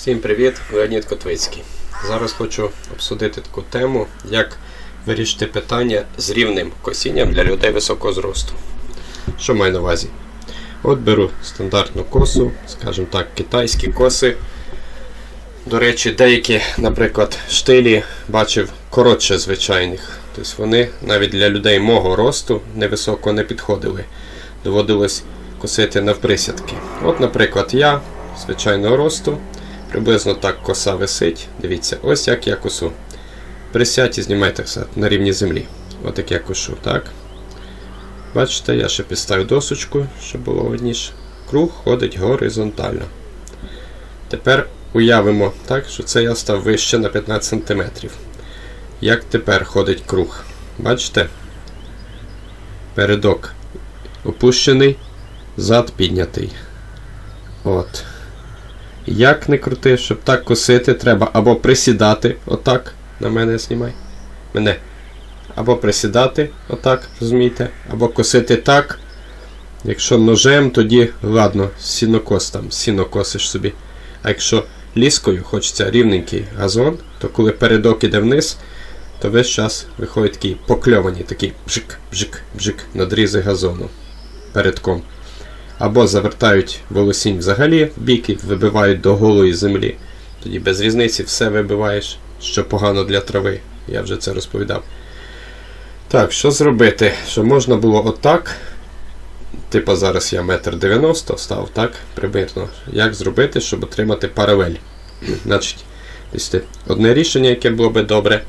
Всім привіт, Леонід Котвицький. Зараз хочу обсудити таку тему, як вирішити питання з рівним косінням для людей високого зросту. Що маю на увазі? От беру стандартну косу, скажімо так, китайські коси. До речі, деякі, наприклад, штилі бачив коротше звичайних. Тобто вони навіть для людей мого росту невисоко не підходили. Доводилось косити навприсядки. От, наприклад, я звичайного росту. Приблизно так коса висить. Дивіться, ось як я косу. Присядь і знімайте все на рівні землі. От як я кошу, так? Бачите, я ще підставив досочку, щоб було видніше. Круг ходить горизонтально. Тепер уявимо так, що це я став вище на 15 см. Як тепер ходить круг? Бачите? Передок опущений, зад піднятий. От. Як не крути, щоб так косити, треба або присідати, отак, на мене знімай. Мене. Або присідати, отак, розумієте, або косити так. Якщо ножем, тоді ладно, сінокос там, сіно косиш собі. А якщо ліскою хочеться рівненький газон, то коли передок іде вниз, то весь час виходить такий покльовані, такий бжик, бжик, бжик, надрізи газону передком або завертають волосінь взагалі в бік і вибивають до голої землі. Тоді без різниці все вибиваєш, що погано для трави. Я вже це розповідав. Так, що зробити? Що можна було отак. Типа зараз я метр 90 став, так, примірно. Як зробити, щоб отримати паралель? Значить, одне рішення, яке було би добре,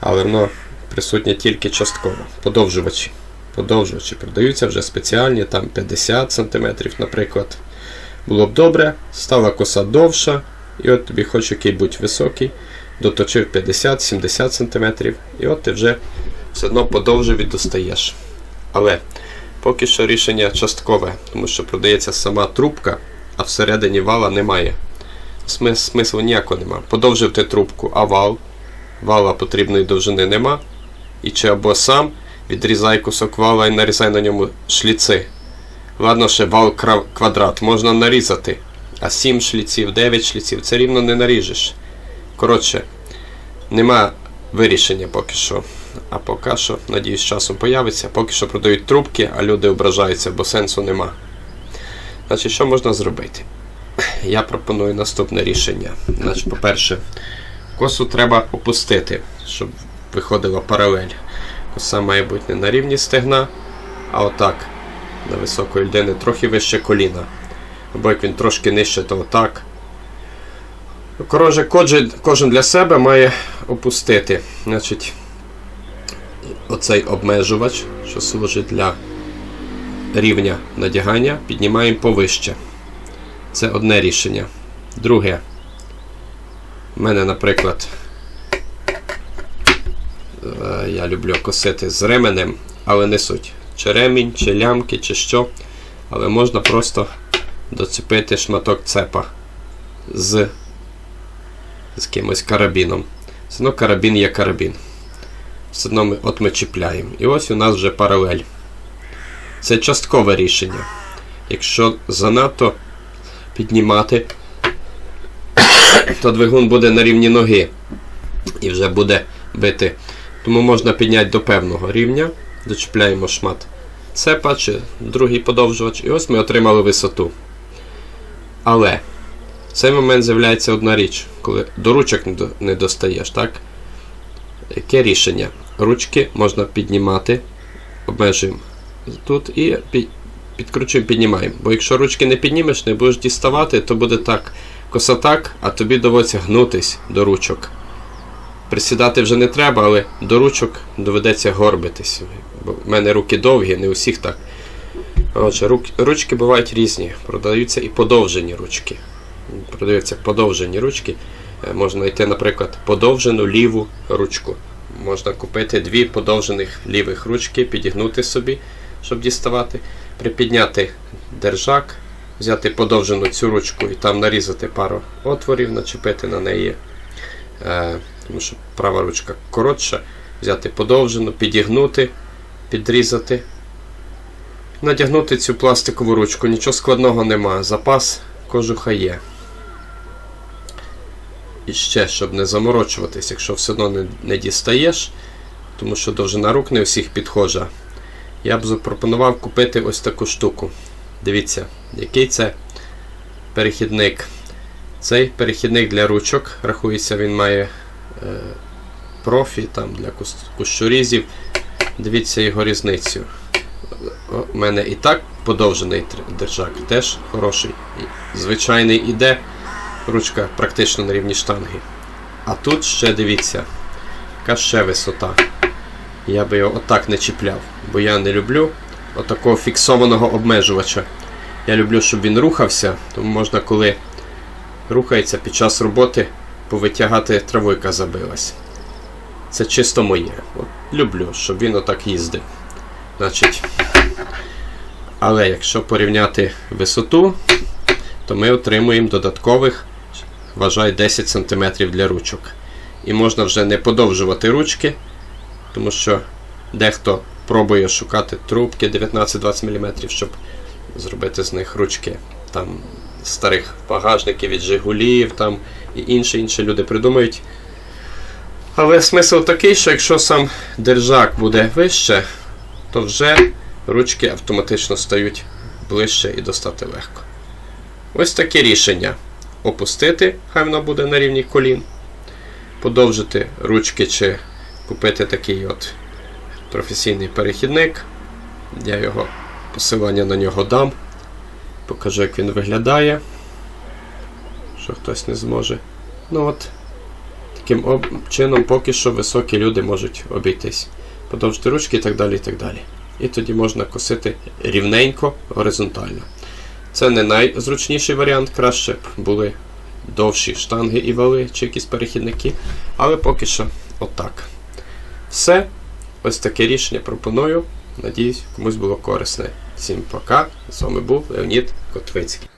але воно присутнє тільки частково. Подовжувачі подовжувачі продаються вже спеціальні, там 50 см, наприклад. Було б добре, стала коса довша, і от тобі хоч який будь високий, доточив 50-70 см, і от ти вже все одно подовжив і достаєш. Але поки що рішення часткове, тому що продається сама трубка, а всередині вала немає. Смислу ніякого нема. Подовжив ти трубку, а вал, вала потрібної довжини нема. І чи або сам Відрізай кусок вала і нарізай на ньому шліци. Ладно, ще вал квадрат можна нарізати. А 7 шліців, 9 шліців це рівно не наріжеш. Коротше, нема вирішення поки що. А поки що, надіюсь, часом появиться. Поки що продають трубки, а люди ображаються, бо сенсу нема. Значить, що можна зробити? Я пропоную наступне рішення. Значить, По-перше, косу треба опустити, щоб виходила паралель. Коса має на рівні стегна, а отак. На високої людини трохи вище коліна. Або як він трошки нижче, то отак. Коротше, кожен, кожен для себе має опустити. Значить, Оцей обмежувач, що служить для рівня надягання, піднімаємо повище. Це одне рішення. Друге. У мене, наприклад, я люблю косити з ременем, але не суть. Чи ремінь, чи лямки, чи що. Але можна просто доцепити шматок цепа з з кимось карабіном. Все одно карабін є карабін. Все одно ми, от ми чіпляємо. І ось у нас вже паралель. Це часткове рішення. Якщо занадто піднімати, то двигун буде на рівні ноги і вже буде бити тому можна підняти до певного рівня, дочіпляємо шмат цепа чи другий подовжувач, і ось ми отримали висоту. Але в цей момент з'являється одна річ, коли до ручок не достаєш. так? Яке рішення? Ручки можна піднімати, обмежуємо тут і підкручуємо, піднімаємо. Бо якщо ручки не піднімеш, не будеш діставати, то буде так коса так, а тобі доводиться гнутись до ручок. Присідати вже не треба, але до ручок доведеться горбитись. Бо в мене руки довгі, не у всіх так. Отже, рук, Ручки бувають різні. Продаються і подовжені ручки. Продаються подовжені ручки. Е, можна знайти, наприклад, подовжену ліву ручку. Можна купити дві подовжених лівих ручки, підігнути собі, щоб діставати, припідняти держак, взяти подовжену цю ручку і там нарізати пару отворів, начепити на неї. Тому що права ручка коротша, взяти подовжену, підігнути, підрізати. Надягнути цю пластикову ручку, нічого складного нема. Запас кожуха є. І ще, щоб не заморочуватись, якщо все одно не, не дістаєш, тому що довжина рук не всіх підхожа. Я б запропонував купити ось таку штуку. Дивіться, який це перехідник. Цей перехідник для ручок, рахується, він має профі там, для кущорізів. Дивіться його різницю. У мене і так подовжений держак, теж хороший. Звичайний іде, ручка практично на рівні штанги. А тут ще дивіться, яка ще висота. Я би його отак не чіпляв, бо я не люблю отакого фіксованого обмежувача. Я люблю, щоб він рухався, тому можна, коли рухається під час роботи, повитягати траву, яка забилась. Це чисто моє. От, люблю, щоб він отак їздив. Значить, але якщо порівняти висоту, то ми отримуємо додаткових, вважай, 10 см для ручок. І можна вже не подовжувати ручки, тому що дехто пробує шукати трубки 19-20 мм, щоб зробити з них ручки там, старих багажників від Жигулів там, і інші інші люди придумають. Але смисл такий, що якщо сам держак буде вище, то вже ручки автоматично стають ближче і достати легко. Ось таке рішення. Опустити, хай воно буде на рівні колін, подовжити ручки чи купити такий от професійний перехідник. Я його посилання на нього дам. Покажу, як він виглядає. Що хтось не зможе. Ну от, таким чином поки що високі люди можуть обійтись. Подовжити ручки і так далі. І так далі. І тоді можна косити рівненько, горизонтально. Це не найзручніший варіант, краще б були довші штанги і вали чи якісь перехідники. Але поки що отак. Все. Ось таке рішення пропоную. Надіюсь, комусь було корисне. Всім пока. З вами був Леонід Котвицький.